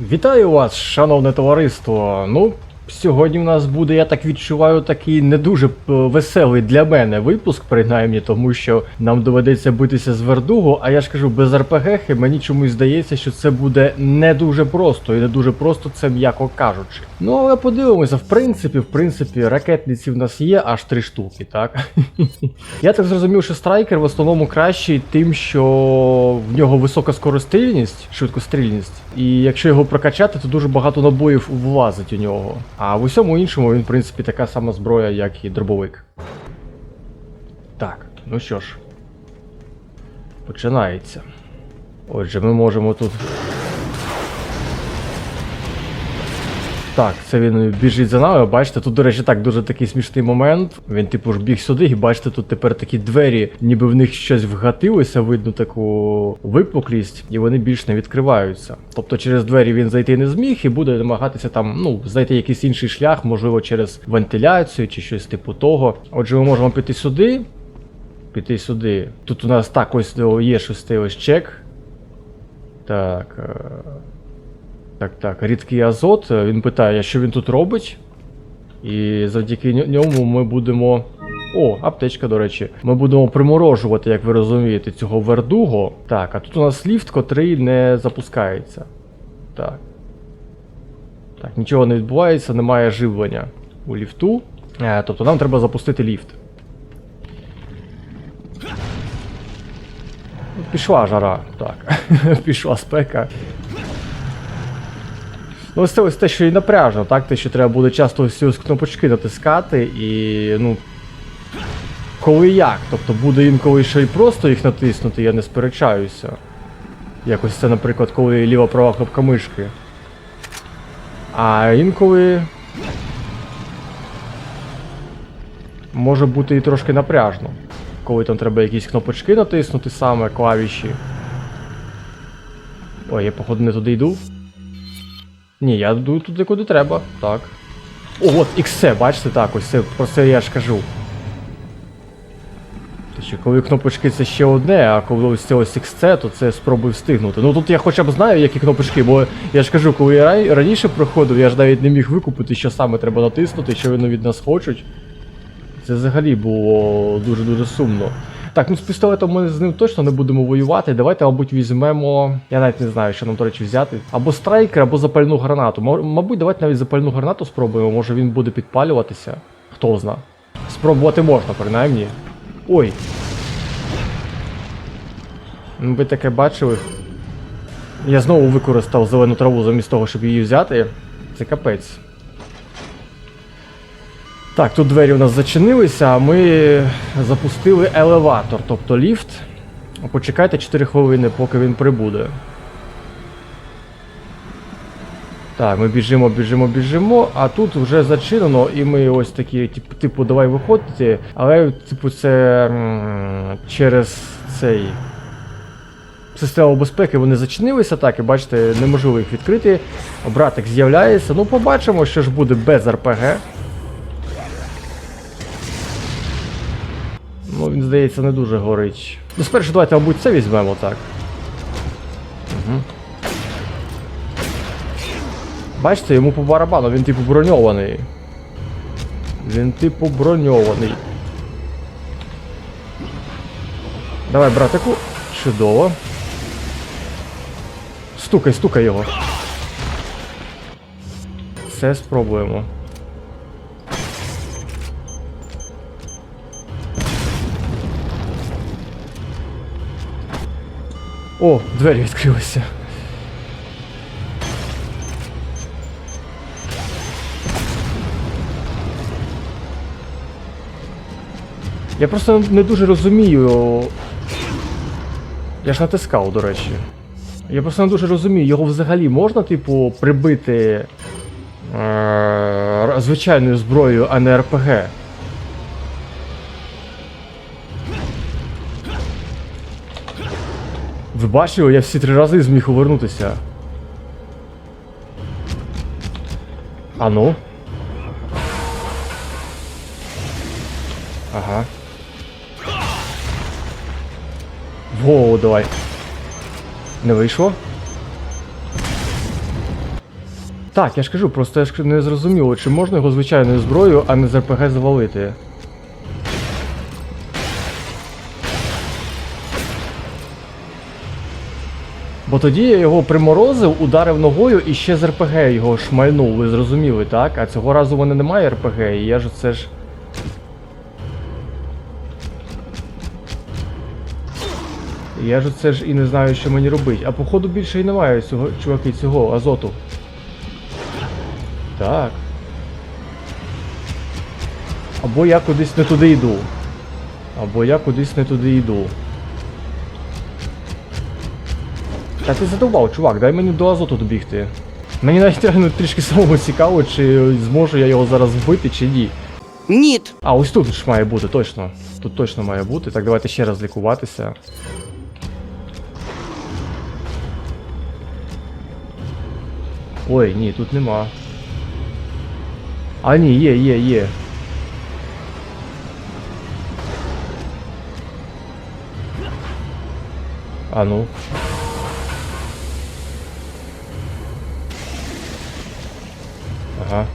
Вітаю вас, шановне товариство. Ну, сьогодні в нас буде, я так відчуваю, такий не дуже е, веселий для мене випуск, принаймні, тому що нам доведеться битися з Вердуго, а я ж кажу, без РПГ мені чомусь здається, що це буде не дуже просто, і не дуже просто це м'яко кажучи. Ну, але подивимося, в принципі, в принципі, ракетниці в нас є аж три штуки, так? Я так зрозумів, що страйкер в основному кращий тим, що в нього висока скорострільність, швидкострільність, і якщо його прокачати, то дуже багато набоїв влазить у нього. А в усьому іншому він, в принципі, така сама зброя, як і дробовик. Так, ну що ж. Починається. Отже, ми можемо тут. Так, це він біжить за нами. Бачите, тут, до речі, так дуже такий смішний момент. Він, типу, ж біг сюди, і бачите, тут тепер такі двері, ніби в них щось вгатилося, видно таку випуклість, і вони більш не відкриваються. Тобто через двері він зайти не зміг і буде намагатися там, ну, знайти якийсь інший шлях, можливо, через вентиляцію чи щось типу того. Отже, ми можемо піти сюди. Піти сюди. Тут у нас так ось є шостий ось чек. Так. Так, так, рідкий азот. Він питає, що він тут робить. І завдяки ньому ми будемо. О, аптечка, до речі. Ми будемо приморожувати, як ви розумієте, цього вердуго. Так, а тут у нас ліфт, котрий не запускається. Так. Так, нічого не відбувається, немає живлення у ліфту. Е, тобто нам треба запустити ліфт. Пішла жара, так. Пішла спека. Ну, ось це ось те, що і напряжно, так? Те, що треба буде часто ось ось кнопочки натискати і, ну. Коли як? Тобто буде інколи ще й просто їх натиснути, я не сперечаюся. Якось це, наприклад, коли ліва права кнопка мишки. А інколи. Може бути і трошки напряжно. Коли там треба якісь кнопочки натиснути саме клавіші. Ой, я походу не туди йду. Ні, я йду туди, куди треба, так. О, от XC, бачите, так, ось це, про це я ж кажу. Що коли кнопочки це ще одне, а коли ось це ось XC, то це спробуй встигнути. Ну тут я хоча б знаю, які кнопочки, бо я ж кажу, коли я раніше проходив, я ж навіть не міг викупити, що саме треба натиснути, що вони від нас хочуть. Це взагалі було дуже-дуже сумно. Так, ну з пістолетом ми з ним точно не будемо воювати. Давайте, мабуть, візьмемо. Я навіть не знаю, що нам, до речі, взяти. Або страйкер, або запальну гранату. Мабуть, давайте навіть запальну гранату спробуємо, може він буде підпалюватися. Хто зна. Спробувати можна, принаймні. Ой. Ну, Ви таке бачили. Я знову використав зелену траву замість того, щоб її взяти. Це капець. Так, тут двері у нас зачинилися, а ми запустили елеватор, тобто ліфт. Почекайте 4 хвилини, поки він прибуде. Так, ми біжимо, біжимо, біжимо, а тут вже зачинено, і ми ось такі, типу, давай виходити, але, типу, це через цей. Систему безпеки вони зачинилися, так, і бачите, неможливо їх відкрити. Братик з'являється. Ну, побачимо, що ж буде без РПГ. Здається, не дуже горить. Ну, спершу давайте, мабуть, це візьмемо так. Угу. Бачите, йому по барабану, він типу броньований. Він типу броньований. Давай, братику. Чудово. Стукай, стукай його. Це спробуємо. О, двері відкрилися. Я просто не дуже розумію. Я ж натискав, до речі. Я просто не дуже розумію, його взагалі можна, типу, прибити е- звичайною зброєю, а не РПГ. Ви бачили, я всі три рази зміг повернутися. А ну. Ага. Воу, давай. Не вийшло? Так, я ж кажу, просто я ж не зрозуміло, чи можна його звичайною зброєю, а не з РПГ завалити. Бо тоді я його приморозив, ударив ногою і ще з РПГ його шмальнув, ви зрозуміли, так? А цього разу в мене немає РПГ, і я ж це ж. Я ж це ж і не знаю, що мені робити. А походу більше і немає цього, чуваки, цього азоту. Так. Або я кудись не туди йду. Або я кудись не туди йду. Та ти задовбав, чувак, дай мені до азоту добігти. Мені навіть реально трішки самому цікаво, чи зможу я його зараз вбити, чи ні. Ніт. А, ось тут ж має бути, точно. Тут точно має бути. Так, давайте ще раз лікуватися. Ой, ні, тут нема. А, ні, є, є, є. А ну. Ага.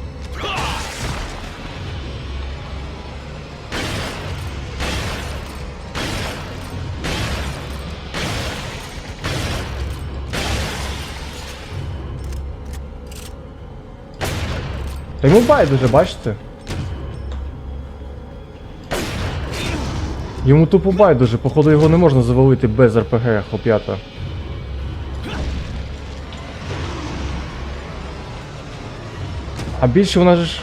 Та йому байдуже, бачите? Йому тупо байдуже, походу його не можна завалити без РПГ хлоп'ята. А більше вона ж.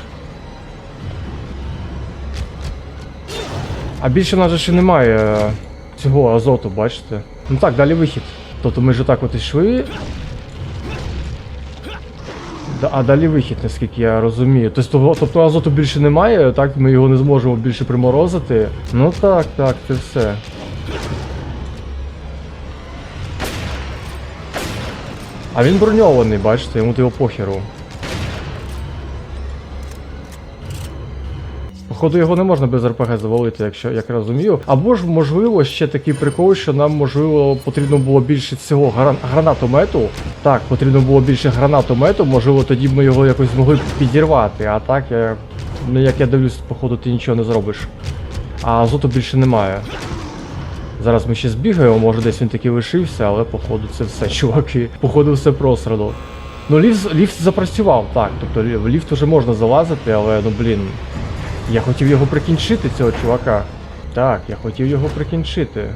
А більше в нас же ще немає е, цього азоту, бачите? Ну так, далі вихід. Тобто ми ж отак от йшли. Да, а далі вихід, наскільки я розумію. Тобто, тобто азоту більше немає, так ми його не зможемо більше приморозити. Ну так, так, це все. А він броньований, бачите, йому його похеру. Походу його не можна без РПГ завалити, якщо як розумію. Або ж, можливо, ще такий прикол, що нам, можливо, потрібно було більше цього гран- гранатомету. Так, потрібно було більше гранатомету, можливо, тоді б ми його якось змогли підірвати. А так, я, ну як я дивлюсь, походу ти нічого не зробиш. А азоту більше немає. Зараз ми ще збігаємо, може десь він таки лишився, але походу це все, чуваки. Походу все просрано. Ну, ліфт, ліфт запрацював, так. Тобто в ліфт вже можна залазити, але ну блін. Я хотів його прикінчити, цього чувака. Так, я хотів його прикінчити.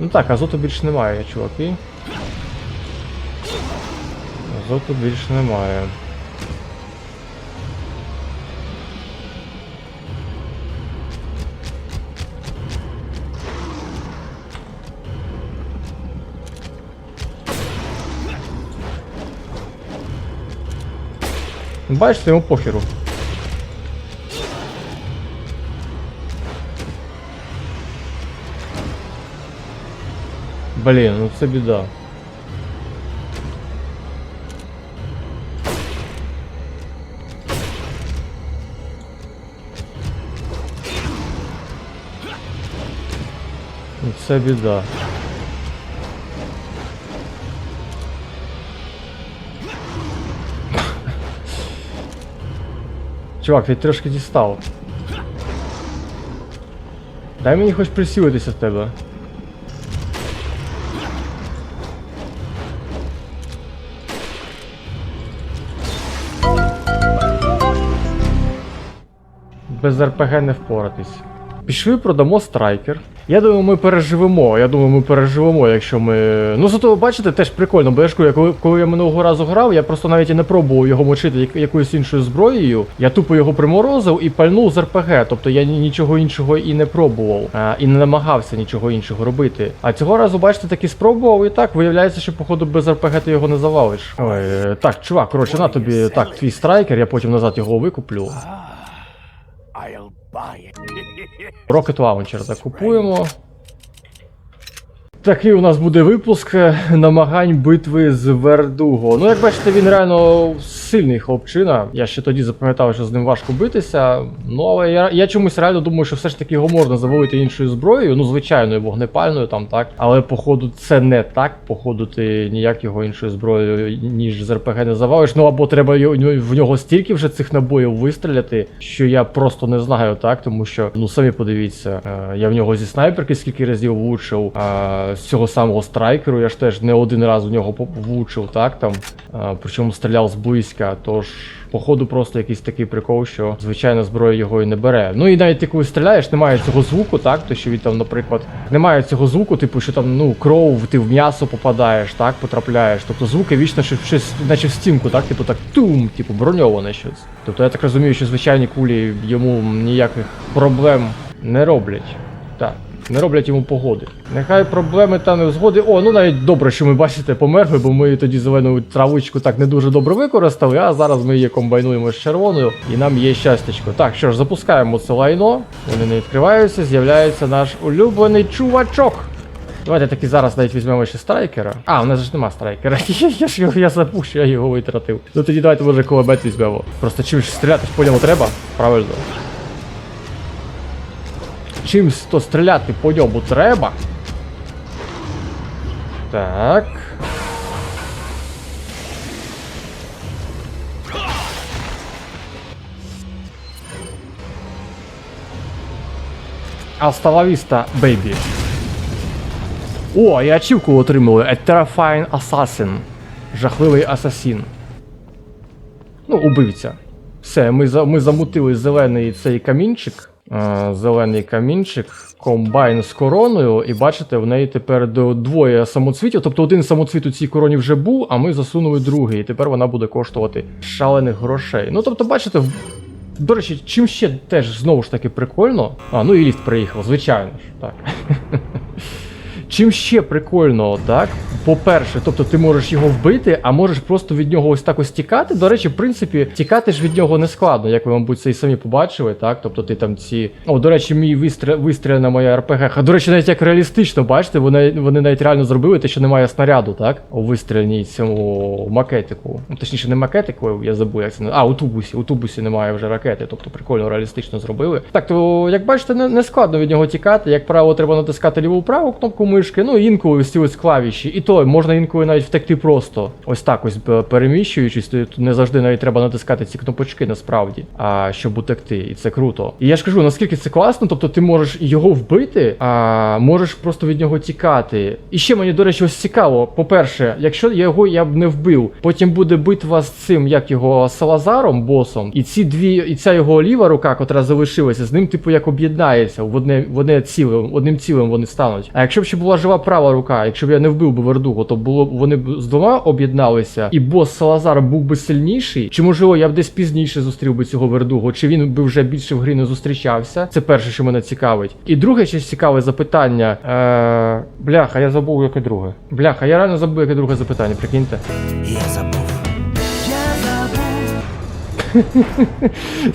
Ну так, азоту більше немає, чуваки. Азоту більше немає. Бачите, йому похеру. Блін, ну це біда. Ну це біда. Чувак, ти трошки дістав. Дай мені хоч присілитися в тебе. Без РПГ не впоратись. Пішли, продамо страйкер. Я думаю, ми переживемо. Я думаю, ми переживемо, якщо ми. Ну, зато бачите, теж прикольно, бо я ж коли, коли я минулого разу грав, я просто навіть і не пробував його мочити як- якоюсь іншою зброєю. Я тупо його приморозив і пальнув з РПГ. Тобто я нічого іншого і не пробував, а, і не намагався нічого іншого робити. А цього разу, бачите, таки спробував, і так виявляється, що походу без РПГ ти його не завалиш. Ой, е, так, чувак, коротше, на тобі так, твій страйкер, я потім назад його викуплю. Rocket Launcher закупуємо. Такий у нас буде випуск е, намагань битви з Вердуго. Ну, як бачите, він реально сильний хлопчина. Я ще тоді запам'ятав, що з ним важко битися. Ну, але я, я чомусь реально думаю, що все ж таки його можна завалити іншою зброєю, ну, звичайною вогнепальною там, так. Але походу це не так. Походу, ти ніяк його іншою зброєю, ніж з РПГ не завалиш. Ну або треба в нього стільки вже цих набоїв вистріляти, що я просто не знаю, так, тому що, ну самі подивіться, е, я в нього зі снайперки скільки разів влучив, з цього самого страйкеру я ж теж не один раз в нього влучив, так там. Причому стріляв зблизька, тож. Походу, просто якийсь такий прикол, що звичайна зброя його і не бере. Ну і навіть ти коли стріляєш, немає цього звуку, так? То що він там, наприклад, немає цього звуку, типу, що там ну кров, ти в м'ясо попадаєш, так, потрапляєш. Тобто звуки вічно щось, наче в стінку, так, типу так тум, типу, броньоване щось. Тобто я так розумію, що звичайні кулі йому ніяких проблем не роблять. Не роблять йому погоди. Нехай проблеми та невзгоди. О, ну навіть добре, що ми бачите, померли, бо ми тоді зелену травичку так не дуже добре використали, а зараз ми її комбайнуємо з червоною і нам є щастячко. Так, що ж, запускаємо це лайно. Вони не відкриваються, з'являється наш улюблений чувачок. Давайте таки зараз навіть візьмемо ще страйкера. А, у нас ж нема страйкера. Я, ж його я забув, що я його витратив. Ну тоді давайте може кулемет візьмемо. Просто чим стріляти ж по ньому треба? Правильно. Чимсь то стріляти по ньому треба. Так. Асталавіста, бейбі. О, і ачівку отримали. A Terrifying Assassin. Жахливий асасін. Ну, убивця. Все, ми, за, ми замутили зелений цей камінчик. Е, зелений камінчик, комбайн з короною, і бачите, в неї тепер двоє самоцвітів. Тобто один самоцвіт у цій короні вже був, а ми засунули другий. І тепер вона буде коштувати шалених грошей. Ну тобто, бачите, до речі, чим ще теж знову ж таки прикольно. А, ну і ліфт приїхав, звичайно ж. Так. Чим ще прикольно, так? По-перше, тобто ти можеш його вбити, а можеш просто від нього ось так ось тікати. До речі, в принципі, тікати ж від нього не складно, як ви, мабуть, це і самі побачили, так? Тобто ти там ці. О, до речі, мій вистріл, вистріляна моя РПГ. А до речі, навіть як реалістично, бачите, вони, вони навіть реально зробили те, що немає снаряду, так? У вистріляній цьому макетику. Ну, точніше, не макетику, я забув, як це. А, у тубусі. У тубусі немає вже ракети, тобто прикольно реалістично зробили. Так, то як бачите, не, не складно від нього тікати. Як правило, треба натискати ліву праву кнопку мишки. Ну, інколи ось ці ось клавіші. І то можна інколи навіть втекти просто. Ось так ось е, переміщуючись. Тут не завжди навіть треба натискати ці кнопочки насправді, а щоб утекти. І це круто. І я ж кажу, наскільки це класно, тобто ти можеш його вбити, а можеш просто від нього тікати. І ще мені, до речі, ось цікаво. По-перше, якщо його я б не вбив, потім буде битва з цим, як його Салазаром, босом, і ці дві, і ця його ліва рука, котра залишилася, з ним, типу, як об'єднається в одне, в одне ціле, одним цілим вони стануть. А якщо б ще була жива права рука, якщо б я не вбив би Вердуго, то було б вони б з двома об'єдналися, і бос Салазар був би сильніший. Чи можливо я б десь пізніше зустрів би цього Вердуго, чи він би вже більше в грі не зустрічався? Це перше, що мене цікавить. І друге ще цікаве запитання. Е, бляха, я забув яке друге. Бляха, я реально забув яке друге запитання, прикиньте. Я забув. Я забув.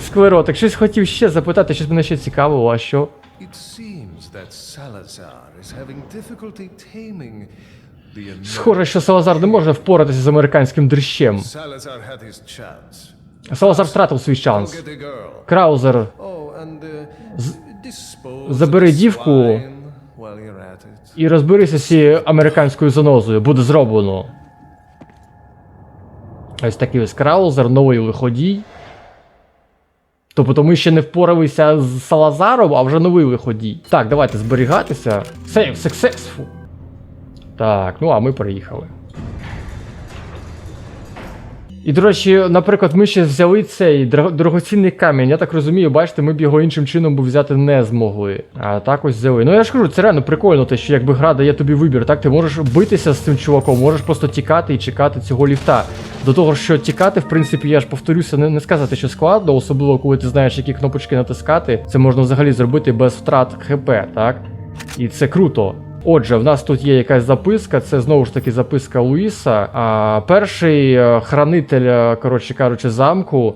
Склеротик, щось хотів ще запитати, щось мене ще цікавило, а що? It seems that Salazar Схоже, що Салазар не може впоратися з американським дрищем. Салазар втратив свій шанс. Краузер, Oh, uh, забери дівку. і розберися з цією американською занозою, буде зроблено. Ось такий ось Краузер, новий виходій. Тобто ми ще не впоралися з Салазаром, а вже новий виходій. Так, давайте зберігатися. Save successful. Так, ну а ми приїхали. І, до речі, наприклад, ми ще взяли цей дорогоцінний камінь. Я так розумію, бачите, ми б його іншим чином би взяти не змогли. А так ось взяли. Ну я ж кажу, це реально прикольно, те, що якби гра дає тобі вибір, так? Ти можеш битися з цим чуваком, можеш просто тікати і чекати цього ліфта. До того, що тікати, в принципі, я ж повторюся, не, не сказати, що складно, особливо коли ти знаєш, які кнопочки натискати. Це можна взагалі зробити без втрат ХП, так? І це круто. Отже, в нас тут є якась записка, це знову ж таки записка Луїса. А, перший е, хранитель, е, коротше кажучи, замку е,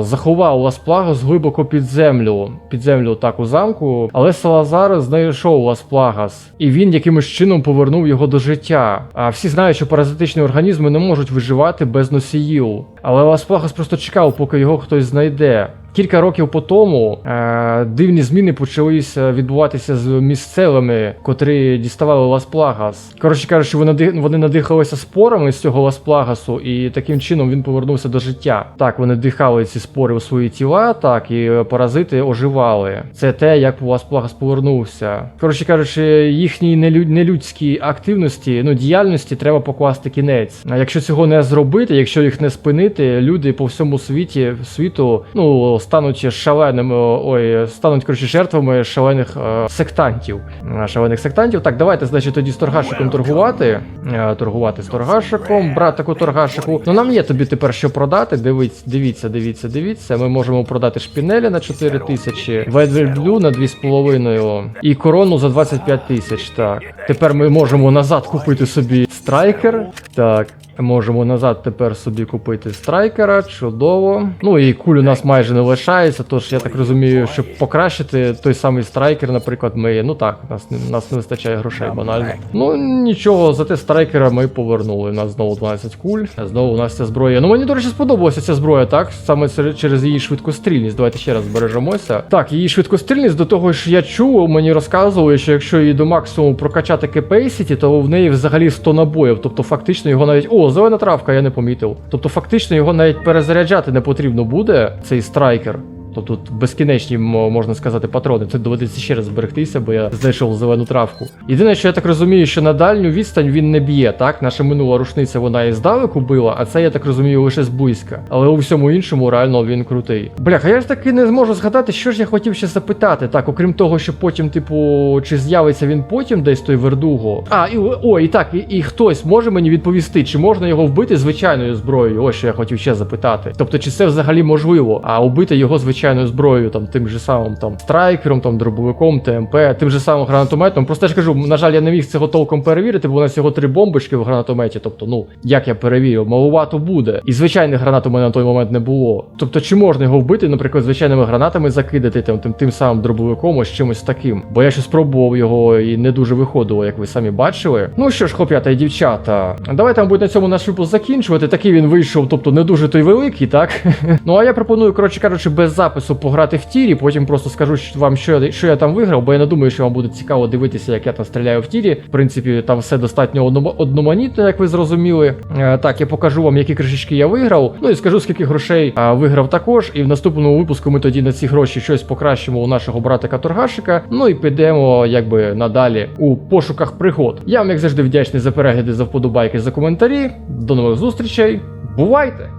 заховав Лас-Плагос глибоко під землю. Під землю так у замку. Але Салазар знайшов Лас-Плагас, і він якимось чином повернув його до життя. А всі знають, що паразитичні організми не можуть виживати без носіїв. Але Лас-Плагас просто чекав, поки його хтось знайде. Кілька років по тому е, дивні зміни почалися відбуватися з місцевими, котрі діставали Лас-Плагас. Коротше кажучи, вони, вони надихалися спорами з цього Лас-Плагасу, і таким чином він повернувся до життя. Так, вони дихали ці спори у свої тіла, так, і паразити оживали. Це те, як Лас-Плагас повернувся. Коротше кажучи, їхній нелю- нелюдській активності, ну діяльності треба покласти кінець. А якщо цього не зробити, якщо їх не спинити, люди по всьому світі світу ну стануть шаленими, ой, стануть коротше жертвами шалених е, сектантів. Е, Шалених сектантів. Так, давайте, значить, тоді з торгашиком торгувати. Е, торгувати з торгашиком, братику торгашику. Ну нам є тобі тепер що продати. Дивіться, дивіться, дивіться, дивіться. Ми можемо продати шпінелі на 4 тисячі, ведвельблю на 2,5 і корону за 25 тисяч. Так. Тепер ми можемо назад купити собі страйкер. Так. Можемо назад тепер собі купити страйкера, чудово. Ну і куль у нас майже не лишається, тож я так розумію, щоб покращити той самий страйкер, наприклад, ми. Ну так, нас, нас не вистачає грошей банально. Ну нічого, зате страйкера ми повернули. У нас знову 12 куль, знову у нас ця зброя. Ну мені, до речі, сподобалася ця зброя, так? Саме через її швидкострільність. Давайте ще раз збережемося. Так, її швидкострільність до того ж я чув, мені розказували, що якщо її до максимуму прокачати capacity, то в неї взагалі 100 набоїв. Тобто фактично його навіть. О, зелена травка, я не помітив. Тобто фактично його навіть перезаряджати не потрібно буде, цей страйкер. Тобто тут безкінечні, можна сказати, патрони. Тут доведеться ще раз зберегтися, бо я знайшов зелену травку. Єдине, що я так розумію, що на дальню відстань він не б'є, так? Наша минула рушниця вона і здалеку била, а це я так розумію лише зблизька. Але у всьому іншому реально він крутий. Бляха, я ж таки не зможу згадати, що ж я хотів ще запитати. Так, окрім того, що потім, типу, чи з'явиться він потім десь той вердуго. А, і о, і так, і, і хтось може мені відповісти, чи можна його вбити звичайною зброєю? Ось що я хотів ще запитати. Тобто, чи це взагалі можливо, а убити його звичайною зброєю, там тим же самим там страйкером, там дробовиком, ТМП, тим же самим гранатометом. Просто я ж кажу, на жаль, я не міг цього толком перевірити, бо у нас всього три бомбочки в гранатометі. Тобто, ну як я перевірю, малувато буде. І звичайних гранат у мене на той момент не було. Тобто, чи можна його вбити, наприклад, звичайними гранатами закидати там тим, тим самим дробовиком, ось чимось таким. Бо я щось спробував його і не дуже виходило, як ви самі бачили. Ну що ж, хлоп'ята і дівчата, давайте, мабуть, на цьому наш випуск закінчувати. Такий він вийшов, тобто не дуже той великий, так? ну а я пропоную, коротше кажучи, без запису пограти в тірі. Потім просто скажу вам, що я, що я там виграв, бо я не думаю, що вам буде цікаво дивитися, як я там стріляю в тірі. В принципі, там все достатньо одном- одноманітно, як ви зрозуміли. Е, так, я покажу вам, які кришечки я виграв. Ну і скажу, скільки грошей виграв також. І в наступному випуску ми тоді на ці гроші щось покращимо у нашого братика Торгашика. Ну і підемо, якби надалі у пошуках пригод. Я вам, як завжди, вдячний за перегляди, за вподобайки, за коментарі. До нових зустрічей. Бувайте!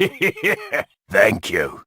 Thank you.